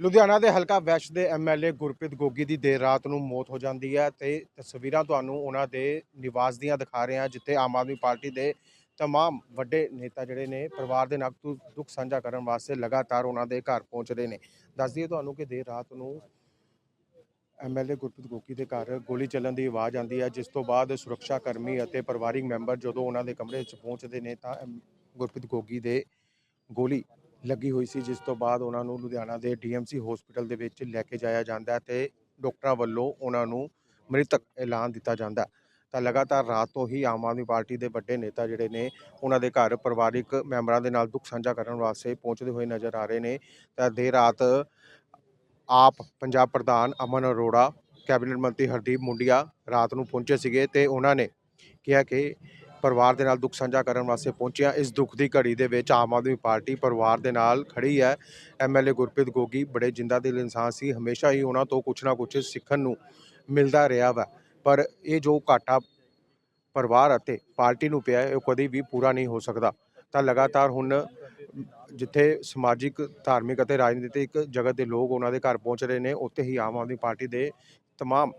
ਲੁਧਿਆਣਾ ਦੇ ਹਲਕਾ ਵੈਸ਼ ਦੇ ਐਮਐਲਏ ਗੁਰਪ੍ਰੀਤ ਗੋਗੀ ਦੀ ਦੇਰ ਰਾਤ ਨੂੰ ਮੌਤ ਹੋ ਜਾਂਦੀ ਹੈ ਤੇ ਤਸਵੀਰਾਂ ਤੁਹਾਨੂੰ ਉਹਨਾਂ ਦੇ ਨਿਵਾਸ ਦੀਆਂ ਦਿਖਾ ਰਹੇ ਹਾਂ, ਜਿੱਥੇ ਆਮ ਆਦਮੀ ਪਾਰਟੀ ਦੇ ਤਮਾਮ ਵੱਡੇ ਨੇਤਾ ਜਿਹੜੇ ਨੇ, ਪਰਿਵਾਰ ਦੇ ਨਾਲ ਦੁ- ਦੁੱਖ ਸਾਂਝਾ ਕਰਨ ਵਾਸਤੇ ਲਗਾਤਾਰ ਉਹਨਾਂ ਦੇ ਘਰ ਪਹੁੰਚ ਰਹੇ ਨੇ। ਦੱਸ ਦਈਏ ਤੁਹਾਨੂੰ ਕਿ ਦੇਰ ਰਾਤ ਨੂੰ ਐਮਐਲਏ ਗੁਰਪ੍ਰੀਤ ਗੋਗੀ ਦੇ ਘਰ ਗੋਲੀ ਚੱਲਣ ਦੀ ਆਵਾਜ਼ ਆਉਂਦੀ ਹੈ, ਜਿਸ ਤੋਂ ਬਾਅਦ ਸੁਰੱਖਿਆ ਕਰਮੀ ਅਤੇ ਪਰਿਵਾਰਿਕ ਮੈਂਬਰ ਜਦੋਂ ਉਹਨਾਂ ਦੇ ਕਮਰੇ 'ਚ ਪਹੁੰਚਦੇ ਨੇ ਤਾਂ ਐਮ- ਗੁਰਪ੍ਰੀਤ ਗੋਗੀ ਦੇ ਗੋਲੀ ਲੱਗੀ ਹੋਈ ਸੀ, ਜਿਸ ਤੋਂ ਬਾਅਦ ਉਹਨਾਂ ਨੂੰ ਲੁਧਿਆਣਾ ਦੇ ਡੀਐਮਸੀ ਹਸਪੀਟਲ ਦੇ ਵਿੱਚ ਲੈ ਕੇ ਜਾਇਆ ਜਾਂਦਾ ਹੈ ਤੇ ਡਾਕਟਰਾਂ ਵੱਲੋਂ ਉਹਨਾਂ ਨੂੰ ਮ੍ਰਿਤਕ ਐਲਾਨ ਦਿੱਤਾ ਜਾਂਦਾ ਹੈ। ਤਾਂ ਲਗਾਤਾਰ ਰਾਤ ਤੋਂ ਹੀ ਆਮ ਆਦਮੀ ਪਾਰਟੀ ਦੇ ਵੱਡੇ ਨੇਤਾ ਜਿਹੜੇ ਨੇ, ਉਹਨਾਂ ਦੇ ਘਰ ਪਰਿਵਾਰਿਕ ਮੈਂਬਰਾਂ ਦੇ ਨਾਲ ਦੁੱਖ ਸਾਂਝਾ ਕਰਨ ਵਾਸਤੇ ਪਹੁੰਚਦੇ ਹੋਏ ਨਜ਼ਰ ਆ ਰਹੇ ਨੇ ਤਾਂ ਦੇਰ ਰਾਤ ਆਪ ਪੰਜਾਬ ਪ੍ਰਧਾਨ ਅਮਨ ਅਰੋੜਾ, ਕੈਬਨਿਟ ਮੰਤਰੀ ਹਰਦੀਪ ਮੁੰਡੀਆ ਰਾਤ ਨੂੰ ਪਹੁੰਚੇ ਸੀਗੇ ਤੇ ਉਹਨਾਂ ਨੇ ਕਿਹਾ ਕਿ ਪਰਿਵਾਰ ਦੇ ਨਾਲ ਦੁੱਖ ਸਾਂਝਾ ਕਰਨ ਵਾਸਤੇ ਪਹੁੰਚਿਆ। ਇਸ ਦੁੱਖ ਦੀ ਘੜੀ ਦੇ ਵਿੱਚ ਆਮ ਆਦਮੀ ਪਾਰਟੀ ਪਰਿਵਾਰ ਦੇ ਨਾਲ ਖੜੀ ਹੈ। ਐਮਐਲਏ ਗੁਰਪ੍ਰੀਤ ਗੋਗੀ ਬੜੇ ਜਿੰਦਾ ਦਿਲ ਇਨਸਾਨ ਸੀ। ਹਮੇਸ਼ਾ ਹੀ ਉਹਨਾਂ ਤੋਂ ਕੁਛ ਨਾ ਕੁਛ ਸਿੱਖਣ ਨੂੰ ਮਿਲਦਾ ਰਿਹਾ ਵਾ। ਪਰ ਇਹ ਜੋ ਘਾਟਾ ਪਰਿਵਾਰ ਅਤੇ ਪਾਰਟੀ ਨੂੰ ਪਿਆ ਹੈ, ਉਹ ਕਦੀ ਵੀ ਪੂਰਾ ਨਹੀਂ ਹੋ ਸਕਦਾ। ਤਾਂ ਲਗਾਤਾਰ ਹੁਣ ਜਿੱਥੇ ਸਮਾਜਿਕ ਧਾਰਮਿਕ ਅਤੇ ਰਾਜਨੀਤਿਕ ਜਗਤ ਦੇ ਲੋਕ ਉਹਨਾਂ ਦੇ ਘਰ ਪਹੁੰਚ ਰਹੇ ਨੇ ਉੱਥੇ ਹੀ ਆਮ ਆਦਮੀ ਪਾਰਟੀ ਦੇ ਤਮਾਮ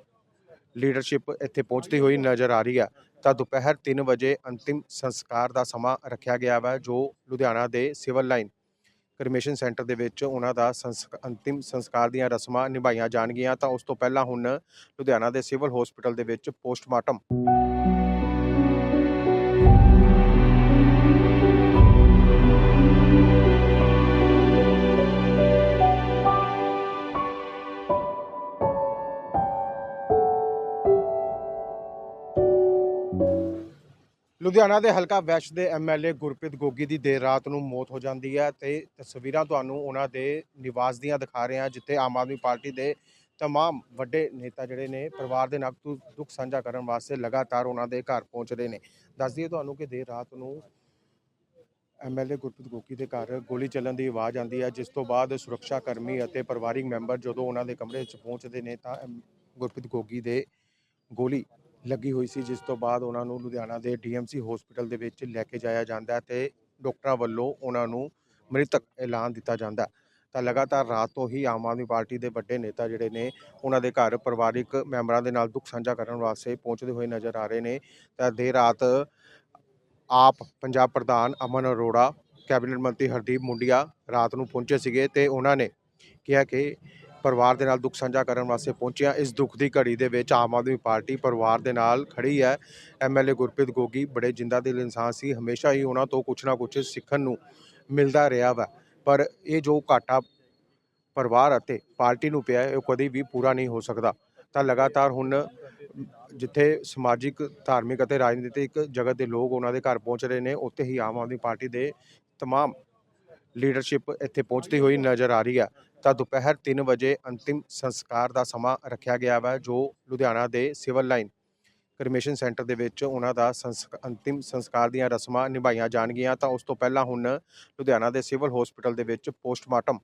ਲੀਡਰਸ਼ਿਪ ਇੱਥੇ ਪਹੁੰਚਦੀ ਹੋਈ ਨਜ਼ਰ ਆ ਰਹੀ ਹੈ। ਤਾਂ ਦੁਪਹਿਰ 3 ਵਜੇ ਅੰਤਿਮ ਸੰਸਕਾਰ ਦਾ ਸਮਾਂ ਰੱਖਿਆ ਗਿਆ ਹੈ ਜੋ ਲੁਧਿਆਣਾ ਦੇ ਸਿਵਲ ਲਾਈਨ ਕਰਮੇਸ਼ਨ ਸੈਂਟਰ ਦੇ ਵਿੱਚ ਉਹਨਾਂ ਦਾ ਸੰਸਕ, ਅੰਤਿਮ ਸੰਸਕਾਰ ਦੀਆਂ ਰਸਮਾਂ ਨਿਭਾਈਆਂ ਜਾਣਗੀਆਂ। ਤਾਂ ਉਸ ਤੋਂ ਪਹਿਲਾਂ ਹੁਣ ਲੁਧਿਆਣਾ ਦੇ ਸਿਵਲ ਹਸਪੀਟਲ ਦੇ ਵਿੱਚ ਪੋਸਟਮਾਰਟਮ ਲੁਧਿਆਣਾ ਦੇ ਹਲਕਾ ਵੈਸ਼ ਦੇ ਐਮਐਲਏ ਗੁਰਪ੍ਰੀਤ ਗੋਗੀ ਦੀ ਦੇਰ ਰਾਤ ਨੂੰ ਮੌਤ ਹੋ ਜਾਂਦੀ ਹੈ ਤੇ ਤਸਵੀਰਾਂ ਤੁਹਾਨੂੰ ਉਹਨਾਂ ਦੇ ਨਿਵਾਸ ਦੀਆਂ ਦਿਖਾ ਰਹੇ ਹਾਂ, ਜਿੱਥੇ ਆਮ ਆਦਮੀ ਪਾਰਟੀ ਦੇ ਤਮਾਮ ਵੱਡੇ ਨੇਤਾ ਜਿਹੜੇ ਨੇ ਪਰਿਵਾਰ ਦੇ ਨਾਲ ਦੁ- ਦੁੱਖ ਸਾਂਝਾ ਕਰਨ ਵਾਸਤੇ ਲਗਾਤਾਰ ਉਹਨਾਂ ਦੇ ਘਰ ਪਹੁੰਚ ਰਹੇ ਨੇ। ਦੱਸ ਦਈਏ ਤੁਹਾਨੂੰ ਕਿ ਦੇਰ ਰਾਤ ਨੂੰ ਐਮਐਲਏ ਗੁਰਪ੍ਰੀਤ ਗੋਗੀ ਦੇ ਘਰ ਗੋਲੀ ਚੱਲਣ ਦੀ ਆਵਾਜ਼ ਆਉਂਦੀ ਹੈ, ਜਿਸ ਤੋਂ ਬਾਅਦ ਸੁਰੱਖਿਆ ਕਰਮੀ ਅਤੇ ਪਰਿਵਾਰਿਕ ਮੈਂਬਰ ਜਦੋਂ ਉਹਨਾਂ ਦੇ ਕਮਰੇ 'ਚ ਪਹੁੰਚਦੇ ਨੇ ਤਾਂ ਐਮ- ਗੁਰਪ੍ਰੀਤ ਗੋਗੀ ਦੇ ਗੋਲੀ ਲੱਗੀ ਹੋਈ ਸੀ, ਜਿਸ ਤੋਂ ਬਾਅਦ ਉਹਨਾਂ ਨੂੰ ਲੁਧਿਆਣਾ ਦੇ ਡੀਐਮਸੀ ਹਸਪੀਟਲ ਦੇ ਵਿੱਚ ਲੈ ਕੇ ਜਾਇਆ ਜਾਂਦਾ ਹੈ ਤੇ ਡਾਕਟਰਾਂ ਵੱਲੋਂ ਉਹਨਾਂ ਨੂੰ ਮ੍ਰਿਤਕ ਐਲਾਨ ਦਿੱਤਾ ਜਾਂਦਾ ਹੈ। ਤਾਂ ਲਗਾਤਾਰ ਰਾਤ ਤੋਂ ਹੀ ਆਮ ਆਦਮੀ ਪਾਰਟੀ ਦੇ ਵੱਡੇ ਨੇਤਾ ਜਿਹੜੇ ਨੇ, ਉਹਨਾਂ ਦੇ ਘਰ ਪਰਿਵਾਰਿਕ ਮੈਂਬਰਾਂ ਦੇ ਨਾਲ ਦੁੱਖ ਸਾਂਝਾ ਕਰਨ ਵਾਸਤੇ ਪਹੁੰਚਦੇ ਹੋਏ ਨਜ਼ਰ ਆ ਰਹੇ ਨੇ ਤਾਂ ਦੇਰ ਰਾਤ ਆਪ ਪੰਜਾਬ ਪ੍ਰਧਾਨ ਅਮਨ ਅਰੋੜਾ, ਕੈਬਨਿਟ ਮੰਤਰੀ ਹਰਦੀਪ ਮੁੰਡੀਆ ਰਾਤ ਨੂੰ ਪਹੁੰਚੇ ਸੀਗੇ ਤੇ ਉਹਨਾਂ ਨੇ ਕਿਹਾ ਕਿ ਪਰਿਵਾਰ ਦੇ ਨਾਲ ਦੁੱਖ ਸਾਂਝਾ ਕਰਨ ਵਾਸਤੇ ਪਹੁੰਚਿਆ। ਇਸ ਦੁੱਖ ਦੀ ਘੜੀ ਦੇ ਵਿੱਚ ਆਮ ਆਦਮੀ ਪਾਰਟੀ ਪਰਿਵਾਰ ਦੇ ਨਾਲ ਖੜੀ ਹੈ। ਐਮਐਲਏ ਗੁਰਪ੍ਰੀਤ ਗੋਗੀ ਬੜੇ ਜਿੰਦਾ ਦਿਲ ਇਨਸਾਨ ਸੀ। ਹਮੇਸ਼ਾ ਹੀ ਉਹਨਾਂ ਤੋਂ ਕੁਛ ਨਾ ਕੁਛ ਸਿੱਖਣ ਨੂੰ ਮਿਲਦਾ ਰਿਹਾ ਵਾ। ਪਰ ਇਹ ਜੋ ਘਾਟਾ ਪਰਿਵਾਰ ਅਤੇ ਪਾਰਟੀ ਨੂੰ ਪਿਆ ਹੈ, ਉਹ ਕਦੀ ਵੀ ਪੂਰਾ ਨਹੀਂ ਹੋ ਸਕਦਾ। ਤਾਂ ਲਗਾਤਾਰ ਹੁਣ ਜਿੱਥੇ ਸਮਾਜਿਕ ਧਾਰਮਿਕ ਅਤੇ ਰਾਜਨੀਤਿਕ ਜਗਤ ਦੇ ਲੋਕ ਉਹਨਾਂ ਦੇ ਘਰ ਪਹੁੰਚ ਰਹੇ ਨੇ ਉੱਥੇ ਹੀ ਆਮ ਆਦਮੀ ਪਾਰਟੀ ਦੇ ਤਮਾਮ ਲੀਡਰਸ਼ਿਪ ਇੱਥੇ ਪਹੁੰਚਦੀ ਹੋਈ ਨਜ਼ਰ ਆ ਰਹੀ ਹੈ। ਤਾਂ ਦੁਪਹਿਰ 3 ਵਜੇ ਅੰਤਿਮ ਸੰਸਕਾਰ ਦਾ ਸਮਾਂ ਰੱਖਿਆ ਗਿਆ ਹੈ ਜੋ ਲੁਧਿਆਣਾ ਦੇ ਸਿਵਲ ਲਾਈਨ ਕਰਮੇਸ਼ਨ ਸੈਂਟਰ ਦੇ ਵਿੱਚ ਉਹਨਾਂ ਦਾ ਸੰਸਕ, ਅੰਤਿਮ ਸੰਸਕਾਰ ਦੀਆਂ ਰਸਮਾਂ ਨਿਭਾਈਆਂ ਜਾਣਗੀਆਂ। ਤਾਂ ਉਸ ਤੋਂ ਪਹਿਲਾਂ ਹੁਣ ਲੁਧਿਆਣਾ ਦੇ ਸਿਵਲ ਹਸਪੀਟਲ ਦੇ ਵਿੱਚ ਪੋਸਟਮਾਰਟਮ